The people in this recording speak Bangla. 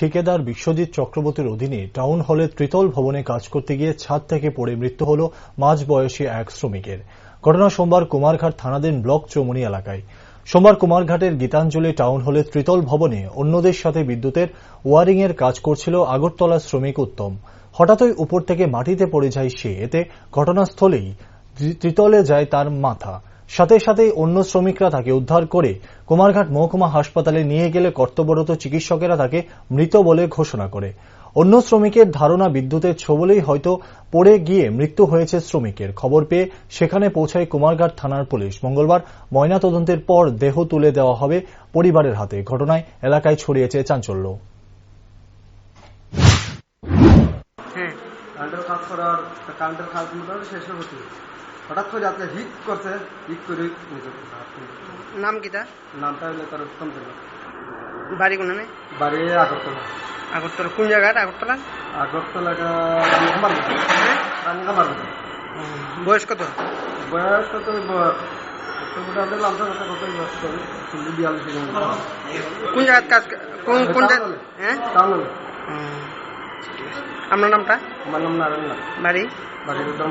ঠিকাদার বিশ্বজিৎ চক্রবর্তীর অধীনে টাউন হলে ত্রিতল ভবনে কাজ করতে গিয়ে ছাদ থেকে পড়ে মৃত্যু হল মাঝবয়সী এক শ্রমিকের। ঘটনা সোমবার কুমারঘাট থানাধীন ব্লক চৌমনি এলাকায়। সোমবার কুমারঘাটের গীতাঞ্জলি টাউন হলে ত্রিতল ভবনে অন্যদের সাথে বিদ্যুতের ওয়ারিং এর কাজ করছিল আগরতলা শ্রমিক উত্তম। হঠাৎই উপর থেকে মাটিতে পড়ে যায় সে। এতে ঘটনাস্থলেই ত্রিতলে যায় তার মাথা। সাথে সাথে অন্য শ্রমিকরা তাকে উদ্ধার করে কুমারঘাট মহকুমা হাসপাতালে নিয়ে গেলে কর্তব্যরত চিকিৎসকেরা তাকে মৃত বলে ঘোষণা করে। অন্য শ্রমিকের ধারণা বিদ্যুতের ছোবলেই হয়তো পড়ে গিয়ে মৃত্যু হয়েছে শ্রমিকের। খবর পেয়ে সেখানে পৌঁছায় কুমারঘাট থানার পুলিশ। মঙ্গলবার ময়নাতদন্তের পর দেহ তুলে দেওয়া হবে পরিবারের হাতে। ঘটনায় এলাকায় ছড়িয়েছে চাঞ্চল্য। হ্যাঁ কাজ করার কারেন্টের কাজ শেষ হঠাৎ করে যাতে হিট করছে হিট করে নাম কিতা নামটা হলে তার বাড়ি কোন নেই বাড়ি আগরতলা। আগরতলা। কোন জায়গাটা আগরতলা? আগরতলাটা মতো হ্যাঁ? বয়স কত? বয়স কত। কোন জায়গার কাজ কোন কোন। হ্যাঁ। আপনার নামটা? আমার নাম নারায়ণ। বাড়ি? উদ্যান